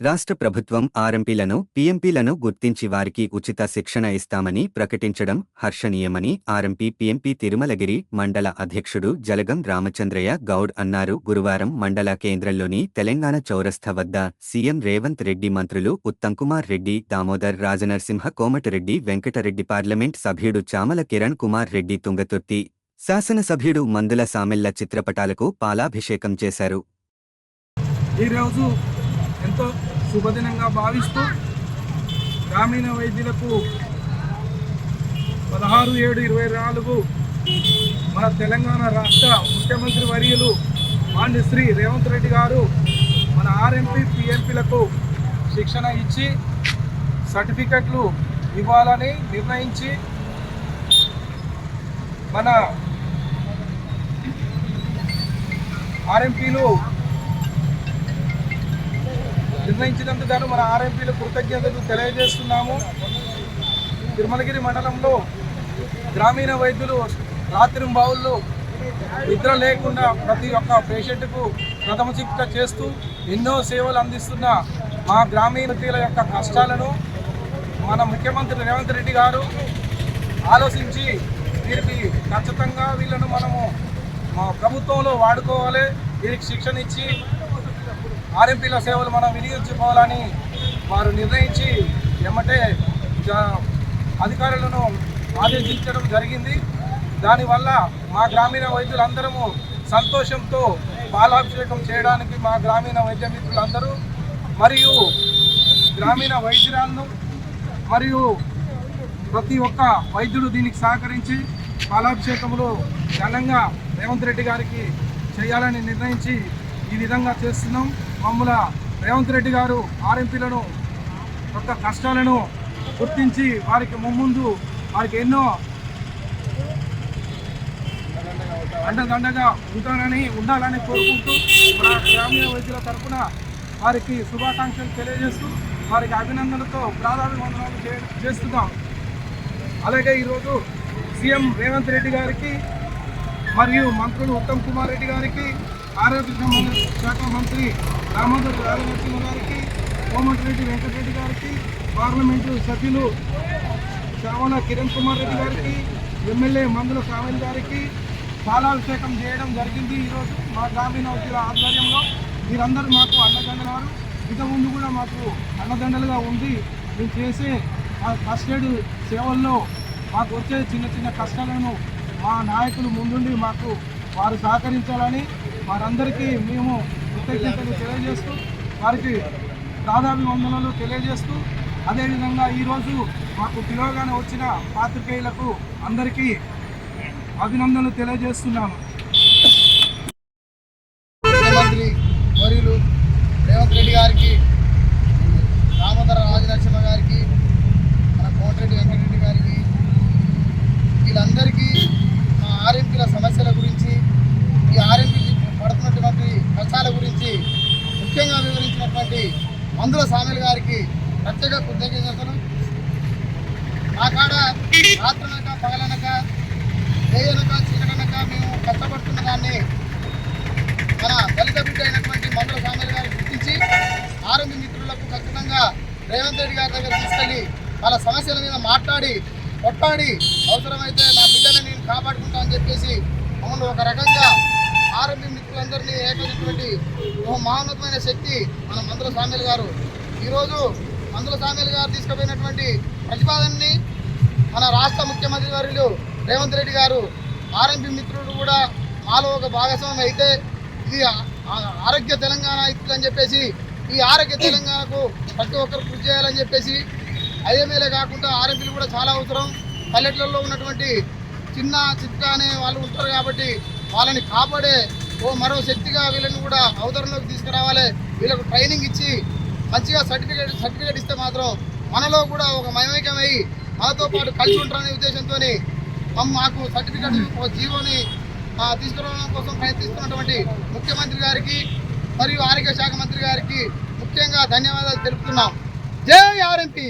రాష్ట్ర ప్రభుత్వం ఆర్ఎంపీలను పీఎంపీలను గుర్తించి వారికి ఉచిత శిక్షణ ఇస్తామని ప్రకటించడం హర్షణీయమని ఆర్ఎంపీ పీఎంపీ తిరుమలగిరి మండల అధ్యక్షుడు జలగం రామచంద్రయ్య గౌడ్ అన్నారు. గురువారం మండల కేంద్రంలోని తెలంగాణ చౌరస్థ వద్ద సీఎం రేవంత్ రెడ్డి మంత్రులు ఉత్తంకుమార్ రెడ్డి దామోదర్ రాజనరసింహ కోమటిరెడ్డి వెంకటరెడ్డి పార్లమెంట్ సభ్యుడు చామల కిరణ్ కుమార్ రెడ్డి తుంగతుర్తి శాసనసభ్యుడు మందుల సామెల్ల చిత్రపటాలకు పాలాభిషేకం చేశారు. ఈరోజు ఎంతో శుభదినంగా భావిస్తూ గ్రామీణ వైద్యులకు పదహారు ఏడు ఇరవై నాలుగు మన తెలంగాణ రాష్ట్ర ముఖ్యమంత్రి వర్యులు మాండి శ్రీ రేవంత్ రెడ్డి గారు మన ఆర్ఎంపీ పిఎంపీలకు శిక్షణ ఇచ్చి సర్టిఫికెట్లు ఇవ్వాలని నిర్ణయించి మన ఆర్ఎంపీలు నిర్ణయించినందుకు గాను మన ఆర్ఎంపీలు కృతజ్ఞతలు తెలియజేస్తున్నాము. తిరుమలగిరి మండలంలో గ్రామీణ వైద్యులు రాత్రింబావుల్లో నిద్ర లేకుండా ప్రతి ఒక్క పేషెంట్కు ప్రథమ చికిత్స చేస్తూ ఎన్నో సేవలు అందిస్తున్న మా గ్రామీణ యొక్క కష్టాలను మన ముఖ్యమంత్రి రేవంత్ రెడ్డి గారు ఆలోచించి వీరికి ఖచ్చితంగా వీళ్ళను మనము మా ప్రభుత్వంలో వాడుకోవాలి. వీరికి శిక్షణ ఇచ్చి ఆర్ఎంపీల సేవలు మనం వినియోగించుకోవాలని వారు నిర్ణయించి ఎమ్మటే జ- అధికారులను ఆదేశించడం జరిగింది. దానివల్ల మా గ్రామీణ వైద్యులందరము సంతోషంతో పాలాభిషేకం చేయడానికి మా గ్రామీణ వైద్య మిత్రులందరూ మరియు గ్రామీణ వైద్యురాలను మరియు ప్రతి ఒక్క వైద్యుడు దీనికి సహకరించి పాలాభిషేకంలో ఘనంగా రేవంత్ రెడ్డి గారికి చేయాలని నిర్ణయించి ఈ విధంగా చేస్తున్నాం. మమ్మల రేవంత్ రెడ్డి గారు ఆర్ఎంపీలను యొక్క కష్టాలను గుర్తించి వారికి ముందు వారికి ఎన్నో అండదండగా ఉంటానని ఉండాలని కోరుకుంటూ మన గ్రామీణ వైద్యుల తరఫున వారికి శుభాకాంక్షలు తెలియజేస్తూ వారికి అభినందనలతో ప్రాధాన్యవందనాలు చే చేస్తున్నాం. అలాగే ఈరోజు సీఎం రేవంత్ రెడ్డి గారికి మరియు మంత్రులు ఉత్తమ్ కుమార్ రెడ్డి గారికి ఆరోగ్య సంబంధ శాఖ మంత్రి రామోదర్ రాజనరసింహ గారికి కోమటిరెడ్డి వెంకటరెడ్డి గారికి పార్లమెంటు సభ్యులు శ్రావణ కిరణ్ కుమార్ రెడ్డి గారికి ఎమ్మెల్యే మందుల సామల్ గారికి పాలాభిషేకం చేయడం జరిగింది ఈరోజు మా గ్రామీణ వైద్యుల ఆధ్వర్యంలో. మీరందరూ మాకు అన్నదండలారు ఇక ముందు కూడా మాకు అన్నదండలుగా ఉండి మేము చేసే ఆ ఫస్ట్ ఎయిడ్ సేవల్లో మాకు వచ్చే చిన్న చిన్న కష్టాలను మా నాయకులు ముందుండి మాకు వారు సహకరించాలని వారందరికీ మేము కృతజ్ఞతలు తెలియజేస్తూ వారికి ప్రాధాన్యవందనలు తెలియజేస్తూ అదేవిధంగా ఈరోజు మాకు పిలవగానే వచ్చిన పాత్రికేయులకు అందరికీ అభినందనలు తెలియజేస్తున్నాము. ముఖ్యమంత్రి వర్యులు రేవంత్ రెడ్డి గారికి దామోదర రాజనరసింహ గారికి మన కోమటిరెడ్డి వెంకటరెడ్డి గారికి వీళ్ళందరికీ మా ఆర్ఎంపీల సమస్యల గురించి ఈ ఆర్ఎంపీ పడుతున్నటువంటి కష్టాల గురించి ముఖ్యంగా వివరించినటువంటి మందుల సామెల్ గారికి ప్రత్యేక కృతజ్ఞతలు మా కాడ రాత్రనక పగలనక చేయనక చీకటనక మేము కష్టపడుతున్న దాన్ని మన దళిత బిడ్డ అయినటువంటి మందుల సామయ్య గారు గుర్తించి ఆరోగ్య మిత్రులకు ఖచ్చితంగా రేవంత్ రెడ్డి గారి దగ్గర తీసుకెళ్ళి వాళ్ళ సమస్యల మీద మాట్లాడి కొట్టాడి అవసరమైతే నా బిడ్డని నేను కాపాడుకుంటా అని చెప్పేసి మమ్మల్ని ఒక రకంగా ఆరోగ్య మిత్రులందరినీ ఏకమైనటువంటి ఒక మహోన్నతమైన శక్తి మన మందుల సామ్యులు గారు. ఈరోజు మందుల సామ్యులు గారు తీసుకుపోయినటువంటి ప్రతిపాదనని మన రాష్ట్ర ముఖ్యమంత్రి వర్యులు రేవంత్ రెడ్డి గారు ఆర్ఎంపీ మిత్రుడు కూడా మాలో ఒక భాగస్వామి అయితే ఇది ఆరోగ్య తెలంగాణ ఇస్తుందని చెప్పేసి ఈ ఆరోగ్య తెలంగాణకు ప్రతి ఒక్కరు కృషి చేయాలని చెప్పేసి ఐఎంఏలే కాకుండా ఆర్ఎంపీలు కూడా చాలా అవసరం. పల్లెటూళ్ళలో ఉన్నటువంటి చిన్న చిత్త అనే వాళ్ళు ఉంటారు కాబట్టి వాళ్ళని కాపాడే ఓ మరో శక్తిగా వీళ్ళని కూడా అవతరణలోకి తీసుకురావాలి. వీళ్ళకు ట్రైనింగ్ ఇచ్చి మంచిగా సర్టిఫికేట్ సర్టిఫికేట్ ఇస్తే మాత్రం మనలో కూడా ఒక మమైక్యమై మనతో పాటు కలిసి ఉంటారనే ఉద్దేశంతో మాకు సర్టిఫికేట్ ఒక జీవోని తీసుకురావడం కోసం ప్రయత్నిస్తున్నటువంటి ముఖ్యమంత్రి గారికి మరియు ఆరోగ్య శాఖ మంత్రి గారికి ముఖ్యంగా ధన్యవాదాలు తెలుపుతున్నాం. జై ఆర్ఎంపీ!